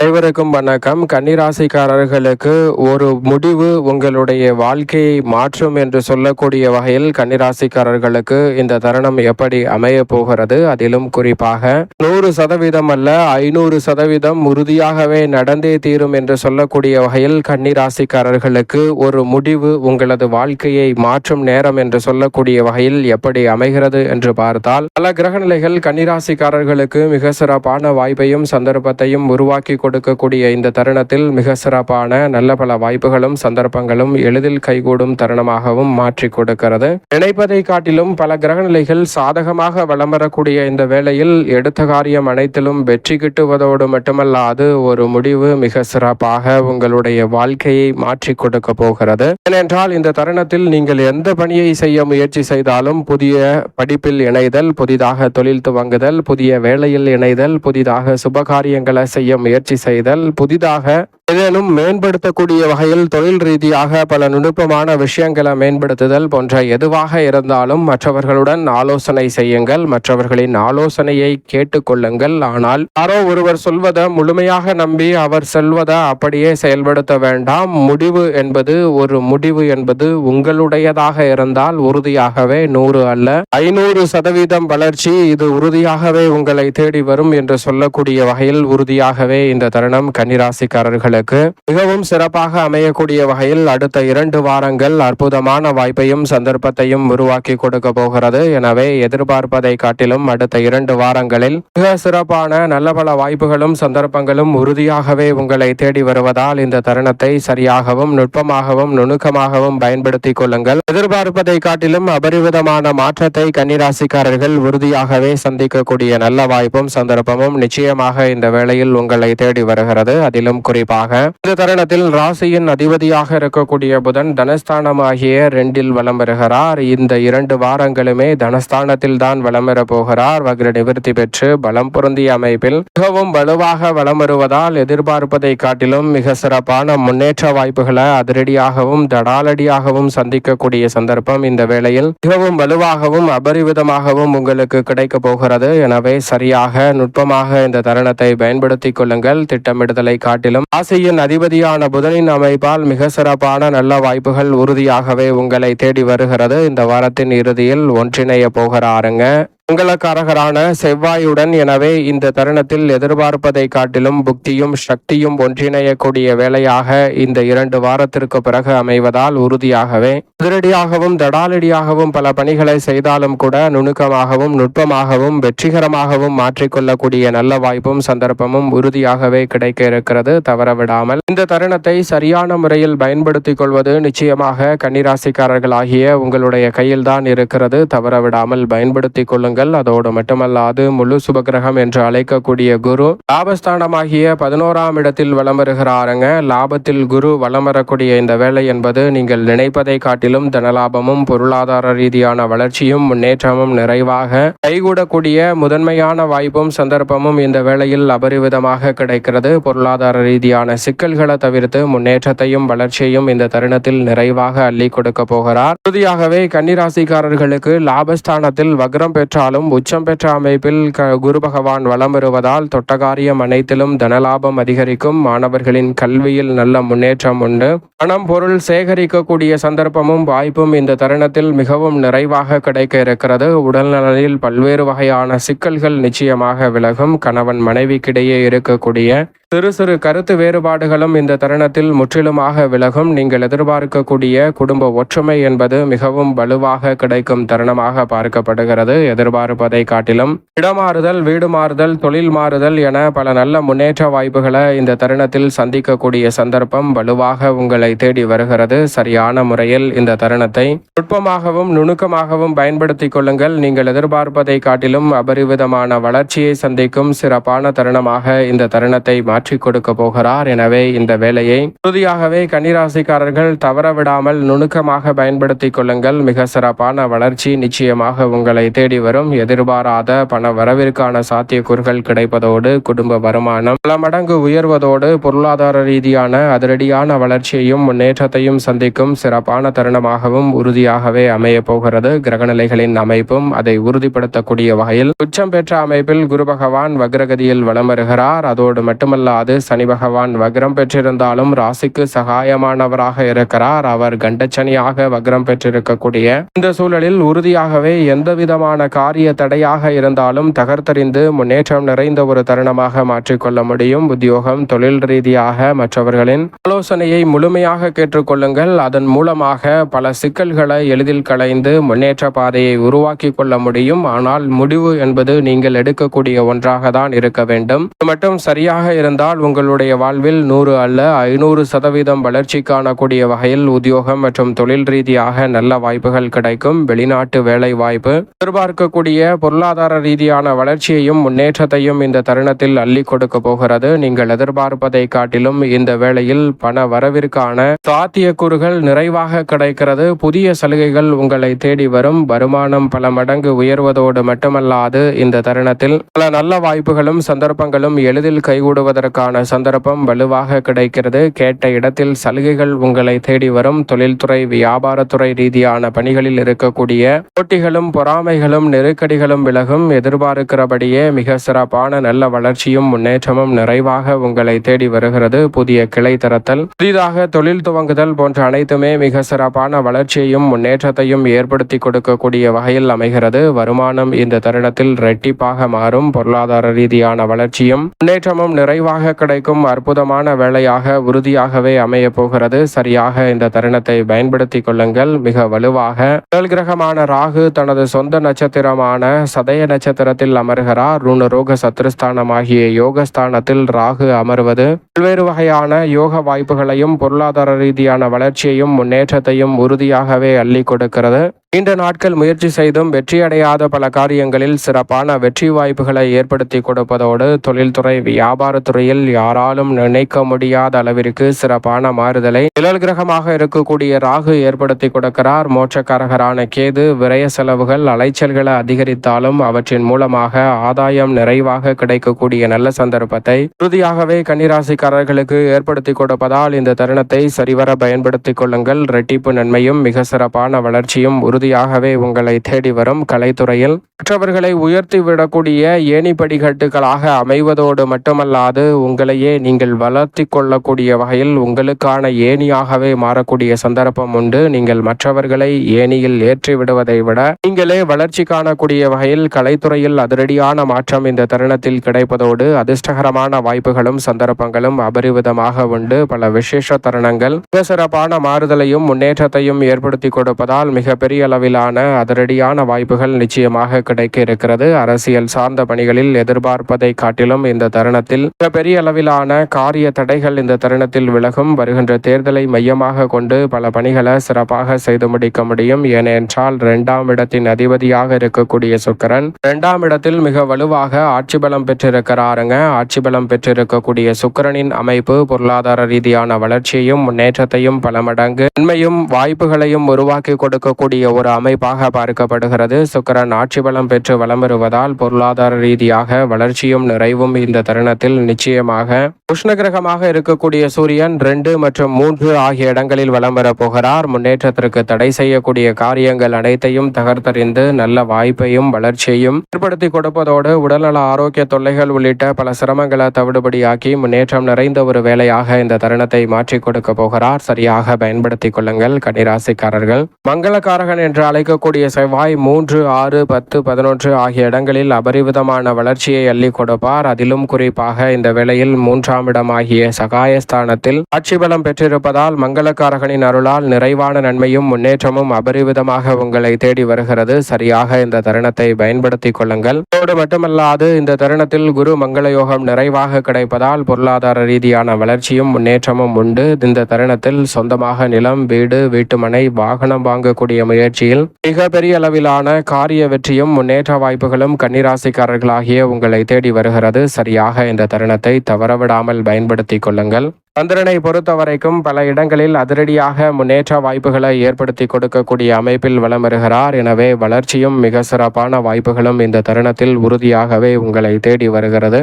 அனைவருக்கும் வணக்கம். கன்னிராசிக்காரர்களுக்கு ஒரு முடிவு உங்களுடைய வாழ்க்கையை மாற்றும் என்று சொல்லக்கூடிய வகையில் கன்னிராசிக்காரர்களுக்கு இந்த தருணம் எப்படி அமைய போகிறது? அதிலும் குறிப்பாக நூறு சதவீதம் அல்ல ஐநூறு சதவீதம் உறுதியாகவே நடந்தே தீரும் என்று சொல்லக்கூடிய வகையில் கன்னிராசிக்காரர்களுக்கு ஒரு முடிவு உங்களது வாழ்க்கையை மாற்றும் நேரம் என்று சொல்லக்கூடிய வகையில் எப்படி அமைகிறது என்று பார்த்தால் பல கிரகநிலைகள் கன்னிராசிக்காரர்களுக்கு மிக சிறப்பான வாய்ப்பையும் சந்தர்ப்பத்தையும் உருவாக்கி கொடுக்கக்கூடிய இந்த தருணத்தில் மிக சிறப்பான நல்ல பல வாய்ப்புகளும் சந்தர்ப்பங்களும் எளிதில் கைகூடும் தருணமாகவும் மாற்றி கொடுக்கிறது. நினைப்பதை காட்டிலும் பல கிரகநிலைகள் சாதகமாக வளம் வரக்கூடிய இந்த வேளையில் எடுத்த காரியம் அனைத்திலும் வெற்றி கிட்டுவதோடு மட்டுமல்லாது ஒரு முடிவு மிக சிறப்பாக உங்களுடைய வாழ்க்கையை மாற்றி கொடுக்க போகிறது. ஏனென்றால் இந்த தருணத்தில் நீங்கள் எந்த பணியை செய்ய முயற்சி செய்தாலும் புதிய படிப்பில் இணைதல் புதிதாக தொழில் துவங்குதல் புதிய வேலையில் இணைதல் புதிதாக சுபகாரியங்களை செய்ய முயற்சி செய்தல் புதிதாக ஏதேனும் மேம்படுத்தக்கூடிய வகையில் தொழில் ரீதியாக பல நுணுப்பமான விஷயங்களை மேம்படுத்துதல் போன்ற எதுவாக இருந்தாலும் மற்றவர்களுடன் ஆலோசனை செய்யுங்கள் மற்றவர்களின் ஆலோசனையை கேட்டுக்கொள்ளுங்கள். ஆனால் யாரோ ஒருவர் சொல்வதை முழுமையாக நம்பி அவர் சொல்வதை அப்படியே செயல்படுத்த வேண்டாம். முடிவு என்பது ஒரு முடிவு என்பது உங்களுடையதாக இருந்தால் உறுதியாகவே நூறு அல்ல. ஐநூறு சதவீதம் வளர்ச்சி இது உறுதியாகவே உங்களை தேடி வரும் என்று சொல்லக்கூடிய வகையில் உறுதியாகவே இந்த தருணம் கன்னிராசிக்காரர்கள் கன்னிராசிக்காரர்களுக்கு மிகவும் சிறப்பாக அமையக்கூடிய வகையில் அடுத்த இரண்டு வாரங்கள் அற்புதமான வாய்ப்பையும் சந்தர்ப்பத்தையும் உருவாக்கி கொடுக்க போகிறது. எனவே எதிர்பார்ப்பதை காட்டிலும் அடுத்த இரண்டு வாரங்களில் மிக சிறப்பான நல்ல பல வாய்ப்புகளும் சந்தர்ப்பங்களும் உறுதியாகவே உங்களை தேடி வருவதால் இந்த தருணத்தை சரியாகவும் நுட்பமாகவும் நுணுக்கமாகவும் பயன்படுத்திக் கொள்ளுங்கள். எதிர்பார்ப்பதை காட்டிலும் அபரிவிதமான மாற்றத்தை கன்னிராசிக்காரர்கள் உறுதியாகவே சந்திக்கக்கூடிய நல்ல வாய்ப்பும் சந்தர்ப்பமும் நிச்சயமாக இந்த வேளையில் உங்களை தேடி வருகிறது. அதிலும் குறிப்பாக வருவதாக இந்த தருணத்தில் ராசியின் அதிபதியாக இருக்கக்கூடிய புதன் தனஸ்தானமாகிய ரெண்டில் வலம் வருகிறார். இந்த இரண்டு வாரங்களுமே தனஸ்தானத்தில் தான் வலம் பெற போகிறார். வக்ர நிவர்த்தி பெற்று பலம் பொருந்திய அமைப்பில் மிகவும் வலுவாக வலம் வருவதால் எதிர்பார்ப்பதை காட்டிலும் மிக சிறப்பான முன்னேற்ற வாய்ப்புகளை அதிரடியாகவும் தடாலடியாகவும் சந்திக்கக்கூடிய சந்தர்ப்பம் இந்த வேளையில் மிகவும் வலுவாகவும் அபரிவிதமாகவும் உங்களுக்கு கிடைக்க போகிறது. எனவே சரியாக நுட்பமாக இந்த தருணத்தை பயன்படுத்திக் கொள்ளுங்கள். திட்டமிடுதலை காட்டிலும் ஆசை ராசியின் அதிபதியான புதனின் அமைப்பால் மிக சிறப்பான நல்ல வாய்ப்புகள் உறுதியாகவே உங்களை தேடி வருகிறது. இந்த வாரத்தின் இறுதியில் ஒன்றிணைய போகிறாருங்க. மங்களக்காரகரான செவ்வாயுடன் எனவே இந்த தருணத்தில் எதிர்பார்ப்பதை காட்டிலும் புக்தியும் சக்தியும் ஒன்றிணையக்கூடிய வேலையாக இந்த இரண்டு வாரத்திற்கு பிறகு அமைவதால் உறுதியாகவே அதிரடியாகவும் தடாலடியாகவும் பல பணிகளை செய்தாலும் கூட நுணுக்கமாகவும் நுட்பமாகவும் வெற்றிகரமாகவும் மாற்றிக்கொள்ளக்கூடிய நல்ல வாய்ப்பும் சந்தர்ப்பமும் உறுதியாகவே கிடைக்க இருக்கிறது. தவறவிடாமல் இந்த தருணத்தை சரியான முறையில் பயன்படுத்திக் கொள்வது நிச்சயமாக கன்னிராசிக்காரர்களாகிய உங்களுடைய கையில்தான் இருக்கிறது. தவறவிடாமல் பயன்படுத்திக் கொள்ளுங்கள். கிரகங்கள் அதோடு மட்டுமல்லாது முழு சுபகிரகம் என்று அழைக்கக்கூடிய குரு. லாபஸ்தானமாகிய பதினோராம் இடத்தில் வலம் வருகிறாருங்க. லாபத்தில் குரு வலம் வரக்கூடிய இந்த வேலை என்பது நீங்கள் நினைப்பதை காட்டிலும் தனலாபமும் பொருளாதார ரீதியான வளர்ச்சியும் முன்னேற்றமும் நிறைவாக கைகூடக்கூடிய முதன்மையான வாய்ப்பும் சந்தர்ப்பமும் இந்த வேளையில் அபரிவிதமாக கிடைக்கிறது. பொருளாதார ரீதியான சிக்கல்களை தவிர்த்து முன்னேற்றத்தையும் வளர்ச்சியையும் இந்த தருணத்தில் நிறைவாக அள்ளி கொடுக்க போகிறார். உறுதியாகவே கன்னிராசிக்காரர்களுக்கு லாபஸ்தானத்தில் வக்ரம் பெற்ற இருந்தாலும் உச்சம் பெற்ற அமைப்பில் குரு பகவான் வளம் வருவதால் தொட்டகாரியம் அனைத்திலும் தனலாபம் அதிகரிக்கும். மாணவர்களின் கல்வியில் நல்ல முன்னேற்றம் உண்டு. பணம் பொருள் சேகரிக்கக்கூடிய சந்தர்ப்பமும் வாய்ப்பும் இந்த தருணத்தில் மிகவும் நிறைவாக கிடைக்க இருக்கிறது. உடல்நலனில் பல்வேறு வகையான சிக்கல்கள் நிச்சயமாக விலகும். கணவன் மனைவிக்கிடையே இருக்கக்கூடிய சிறு சிறு கருத்து வேறுபாடுகளும் இந்த தருணத்தில் முற்றிலுமாக விலகும். நீங்கள் எதிர்பார்க்கக்கூடிய குடும்ப ஒற்றுமை என்பது மிகவும் வலுவாக கிடைக்கும் தருணமாக பார்க்கப்படுகிறது. பார்ப்பதை காட்டிலும் இடமாறுதல் வீடு மாறுதல் தொழில் மாறுதல் என பல நல்ல முன்னேற்ற வாய்ப்புகளை இந்த தருணத்தில் சந்திக்கக்கூடிய சந்தர்ப்பம் வலுவாக உங்களை தேடி வருகிறது. சரியான முறையில் இந்த தருணத்தை நுட்பமாகவும் நுணுக்கமாகவும் பயன்படுத்திக் கொள்ளுங்கள். நீங்கள் எதிர்பார்ப்பதை காட்டிலும் அபரிவிதமான வளர்ச்சியை சந்திக்கும் சிறப்பான தருணமாக இந்த தருணத்தை மாற்றி கொடுக்க போகிறார். எனவே இந்த வேலையை உறுதியாகவே கன்னிராசிக்காரர்கள் தவற விடாமல் நுணுக்கமாக பயன்படுத்திக் கொள்ளுங்கள். மிக சிறப்பான வளர்ச்சி நிச்சயமாக உங்களை தேடி வரும். மூலம் எதிர்பாராத பண வரவிற்கான சாத்தியக்கூறுகள் கிடைப்பதோடு குடும்ப வருமானம் பல மடங்கு உயர்வதோடு பொருளாதார ரீதியான அதிரடியான வளர்ச்சியையும் முன்னேற்றத்தையும் சந்திக்கும் சிறப்பான தருணமாகவும் உறுதியாகவே அமைய போகிறது. கிரகநிலைகளின் அமைப்பும் அதை உறுதிப்படுத்தக்கூடிய வகையில் உச்சம் பெற்ற அமைப்பில் குரு பகவான் வக்ரகதியில் வலம் வருகிறார். அதோடு மட்டுமல்லாது சனி பகவான் வக்ரம் பெற்றிருந்தாலும் ராசிக்கு சகாயமானவராக இருக்கிறார். அவர் கண்டச்சனியாக வக்ரம் பெற்றிருக்கக்கூடிய இந்த சூழலில் உறுதியாகவே எந்த விதமான காரிய தடையாக இருந்தாலும் தகர்த்தறிந்து முன்னேற்றம் நிறைந்த ஒரு தருணமாக மாற்றிக்கொள்ள முடியும். உத்தியோகம் தொழில் ரீதியாக மற்றவர்களின் ஆலோசனையை முழுமையாக கேட்டுக்கொள்ளுங்கள். அதன் மூலமாக பல சிக்கல்களை எளிதில் களைந்து முன்னேற்ற பாதையை உருவாக்கி கொள்ள முடியும். ஆனால் முடிவு என்பது நீங்கள் எடுக்கக்கூடிய ஒன்றாக தான் இருக்க வேண்டும். இது மட்டும் சரியாக இருந்தால் உங்களுடைய வாழ்வில் நூறு அல்ல ஐநூறு சதவீதம் வளர்ச்சி காணக்கூடிய வகையில் உத்தியோகம் மற்றும் தொழில் ரீதியாக நல்ல வாய்ப்புகள் கிடைக்கும். வெளிநாட்டு வேலை வாய்ப்பு எதிர்பார்க்கக்கூடிய பொருளாதார ரீதியான வளர்ச்சியையும் முன்னேற்றத்தையும் இந்த தருணத்தில் அள்ளி கொடுக்க போகிறது. நீங்கள் எதிர்பார்ப்பதை காட்டிலும் இந்த வேளையில் பண வரவிற்கான சாத்தியக்கூறுகள் நிறைவாக கிடைக்கிறது. புதிய சலுகைகள் உங்களை தேடி வரும். வருமானம் பல மடங்கு உயர்வதோடு மட்டுமல்லாது இந்த தருணத்தில் பல நல்ல வாய்ப்புகளும் சந்தர்ப்பங்களும் எளிதில் கைகூடுவதற்கான சந்தர்ப்பம் வலுவாக கிடைக்கிறது. கேட்ட இடத்தில் சலுகைகள் உங்களை தேடி வரும். தொழில்துறை வியாபாரத்துறை ரீதியான பணிகளில் இருக்கக்கூடிய போட்டிகளும் பொறாமைகளும் நெருக்கடிகளும் விலகும். எதிர்பார்க்கிறபடியே மிக சிறப்பான நல்ல வளர்ச்சியும் முன்னேற்றமும் நிறைவாக உங்களை தேடி வருகிறது புதிய கிளை திறத்தல் புதிதாக தொழில் துவங்குதல் போன்ற அனைத்துமே மிக சிறப்பான வளர்ச்சியையும் முன்னேற்றத்தையும் ஏற்படுத்தி கொடுக்கக்கூடிய வகையில் அமைகிறது. வருமானம் இந்த தருணத்தில் ரெட்டிப்பாக மாறும். பொருளாதார ரீதியான வளர்ச்சியும் முன்னேற்றமும் நிறைவாக கிடைக்கும். அற்புதமான வேலையாக உறுதியாகவே அமைய போகிறது. சரியாக இந்த தருணத்தை பயன்படுத்திக் கொள்ளுங்கள். மிக வலுவாக. கிரகமான ராகு தனது சொந்த நட்சத்திரம் நட்சத்திரமான சதய நட்சத்திரத்தில் அமர்கிறார். ருணரோக சத்ருஸ்தானமாகிய யோகஸ்தானத்தில் ராகு அமர்வது. பல்வேறு வகையான யோக வாய்ப்புகளையும் பொருளாதார ரீதியான வளர்ச்சியையும் முன்னேற்றத்தையும் உறுதியாகவே அள்ளி கொடுக்கிறது. நீண்ட நாட்கள் முயற்சி செய்தும் வெற்றியடையாத பல காரியங்களில் சிறப்பான வெற்றி வாய்ப்புகளை ஏற்படுத்தி கொடுப்பதோடு தொழில்துறை வியாபாரத்துறையில் யாராலும் நினைக்க முடியாத அளவிற்கு சிறப்பான மாறுதலை நிழல் கிரகமாக இருக்கக்கூடிய ராகு ஏற்படுத்தி கொடுக்கிறார். மோட்சக்காரகரான கேது விரய செலவுகள் அலைச்சல்களை அதிகரித்தாலும் அவற்றின் மூலமாக ஆதாயம் நிறைவாக கிடைக்கக்கூடிய நல்ல சந்தர்ப்பத்தை உறுதியாகவே கன்னிராசிக்காரர்களுக்கு ஏற்படுத்தி கொடுப்பதால் இந்த தருணத்தை சரிவர பயன்படுத்திக் கொள்ளுங்கள். ரெட்டிப்பு நன்மையும் மிக சிறப்பான வளர்ச்சியும் உறுதி உறுதியாகவே உங்களை தேடி வரும் கலைத்துறையில். மற்றவர்களை உயர்த்தி விடக்கூடிய ஏணி படிக்கட்டுகளாக அமைவதோடு மட்டுமல்லாது உங்களையே நீங்கள் வளர்த்தி கொள்ளக்கூடிய வகையில் உங்களுக்கான ஏணியாகவே மாறக்கூடிய சந்தர்ப்பம் உண்டு. நீங்கள் மற்றவர்களை ஏணியில் ஏற்றி விடுவதை விட நீங்களே வளர்ச்சி காணக்கூடிய வகையில் கலைத்துறையில் அதிரடியான மாற்றம் இந்த தருணத்தில் கிடைப்பதோடு அதிர்ஷ்டகரமான வாய்ப்புகளும் சந்தர்ப்பங்களும் அபரிவிதமாக உண்டு. பல விசேஷ தருணங்கள் மிக சிறப்பான மாறுதலையும் முன்னேற்றத்தையும் ஏற்படுத்தி கொடுப்பதால் மிகப்பெரிய அளவிலான அதிரடியான வாய்ப்புகள் நிச்சயமாக கிடைக்க இருக்கிறது அரசியல் சார்ந்த பணிகளில் எதிர்பார்ப்பதை காட்டிலும் இந்த தருணத்தில் மிகப்பெரிய அளவிலான காரிய தடைகள் இந்த தருணத்தில் விலகும். வருகின்ற தேர்தலை மையமாக கொண்டு பல பணிகளை சிறப்பாக செய்து முடிக்க முடியும். ஏனென்றால் இரண்டாம் இடத்தின் அதிபதியாக இருக்கக்கூடிய சுக்கரன் இரண்டாம் இடத்தில் மிக வலுவாக ஆட்சி பலம் பெற்றிருக்கிறாருங்க. ஆட்சி பலம் பெற்றிருக்கக்கூடிய சுக்கரனின் அமைப்பு பொருளாதார ரீதியான வளர்ச்சியையும் முன்னேற்றத்தையும் பல மடங்கு நன்மையும் வாய்ப்புகளையும் உருவாக்கி கொடுக்கக்கூடிய ஒரு அமைப்பாக பார்க்கப்படுகிறது. சுக்கரன் ஆட்சி பலம் பெற்று வலம் வருவதால் பொருளாதார ரீதியாக வளர்ச்சியும் நிறைவும் இந்த தருணத்தில் நிச்சயமாக. உஷ்ண கிரகமாக இருக்கக்கூடிய சூரியன் ரெண்டு மற்றும் மூன்று ஆகிய இடங்களில் வலம் வரப் போகிறார். முன்னேற்றத்திற்கு தடை செய்யக்கூடிய காரியங்கள் அனைத்தையும் தகர்த்தறிந்து நல்ல வாய்ப்பையும் வளர்ச்சியையும் ஏற்படுத்தி கொடுப்பதோடு உடல்நல ஆரோக்கிய தொல்லைகள் உள்ளிட்ட பல சிரமங்களை தவிடுபடியாக்கி முன்னேற்றம் நிறைந்த ஒரு வேலையாக இந்த தருணத்தை மாற்றிக் கொடுக்க போகிறார். சரியாக பயன்படுத்திக் கொள்ளுங்கள் கன்னிராசிக்காரர்கள். மங்களக்காரகன் என்று அழைக்கக்கூடிய செவ்வாய் மூன்று ஆறு பத்து பதினொன்று ஆகிய இடங்களில் அபரிவிதமான வளர்ச்சியை அள்ளி கொடுப்பார். அதிலும் குறிப்பாக இந்த வேளையில் மூன்றாம் இடமாகிய சகாயஸ்தானத்தில் ஆட்சி பலம் பெற்றிருப்பதால் மங்களக்காரகனின் அருளால் நிறைவான நன்மையும் முன்னேற்றமும் அபரிவிதமாக உங்களை தேடி வருகிறது. சரியாக இந்த தருணத்தை பயன்படுத்திக் கொள்ளுங்கள். அதோடு மட்டுமல்லாது இந்த தருணத்தில் குரு மங்கள யோகம் நிறைவாக கிடைப்பதால் பொருளாதார ரீதியான வளர்ச்சியும் முன்னேற்றமும் உண்டு. இந்த தருணத்தில் சொந்தமாக நிலம் வீடு வீட்டுமனை வாகனம் வாங்கக்கூடிய முயற்சி முயற்சியில் மிக பெரிய அளவிலான காரிய வெற்றியும் முன்னேற்ற வாய்ப்புகளும் கன்னிராசிக்காரர்களாகிய உங்களை தேடி வருகிறது. சரியாக இந்த தருணத்தை தவறவிடாமல் பயன்படுத்திக் கொள்ளுங்கள். சந்திரனை பொறுத்த வரைக்கும் பல இடங்களில் அதிரடியாக முன்னேற்ற வாய்ப்புகளை ஏற்படுத்தி கொடுக்கக்கூடிய அமைப்பில் வலம் வருகிறார். எனவே வளர்ச்சியும் மிக சிறப்பான வாய்ப்புகளும் இந்த தருணத்தில் உறுதியாகவே உங்களை தேடி வருகிறது.